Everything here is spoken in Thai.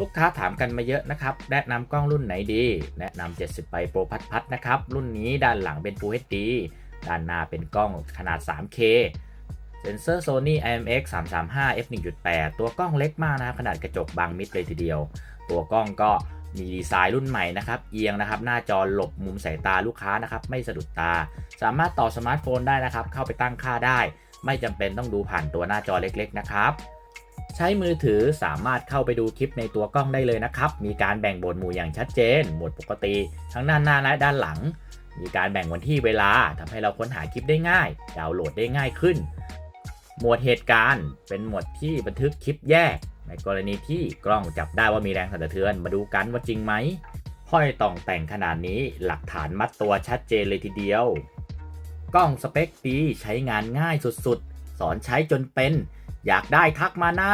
ลูกค้าถามกันมาเยอะนะครับ แนะนำกล้องรุ่นไหนดี แนะนำ70ไป Pro พัดพัดนะครับ รุ่นนี้ด้านหลังเป็น Full HD ด้านหน้าเป็นกล้องขนาด 3K เซนเซอร์ Sony IMX 335 f 1.8 ตัวกล้องเล็กมากนะครับ ขนาดกระจกบางมิดเลยทีเดียว ตัวกล้องก็มีดีไซน์รุ่นใหม่นะครับ เอียงนะครับ หน้าจอหลบมุมสายตาลูกค้านะครับ ไม่สะดุดตา สามารถต่อสมาร์ทโฟนได้นะครับ เข้าไปตั้งค่าได้ ไม่จำเป็นต้องดูผ่านตัวหน้าจอเล็กๆนะครับ ใช้มือถือสามารถเข้าไปดูคลิปในตัวกล้องได้เลยนะครับ มีการแบ่งโหมดหมู่อย่างชัดเจน หมดปกติ ทั้งด้านหน้าและด้านหลัง มีการแบ่งวันที่เวลาทำให้เราค้นหาคลิปได้ง่าย ดาวน์โหลดได้ง่ายขึ้น หมวดเหตุการณ์เป็นหมวดที่บันทึกคลิปแยก ในกรณีที่กล้องจับได้ว่ามีแรงสั่นสะเทือน มาดูกันว่าจริงไหมห้อยต่องแต่งขนาดนี้หลักฐานมัดตัวชัดเจนเลยทีเดียว กล้องสเปคดีใช้งานง่ายสุดๆ สอนใช้จนเป็น อยากได้ทักมานะ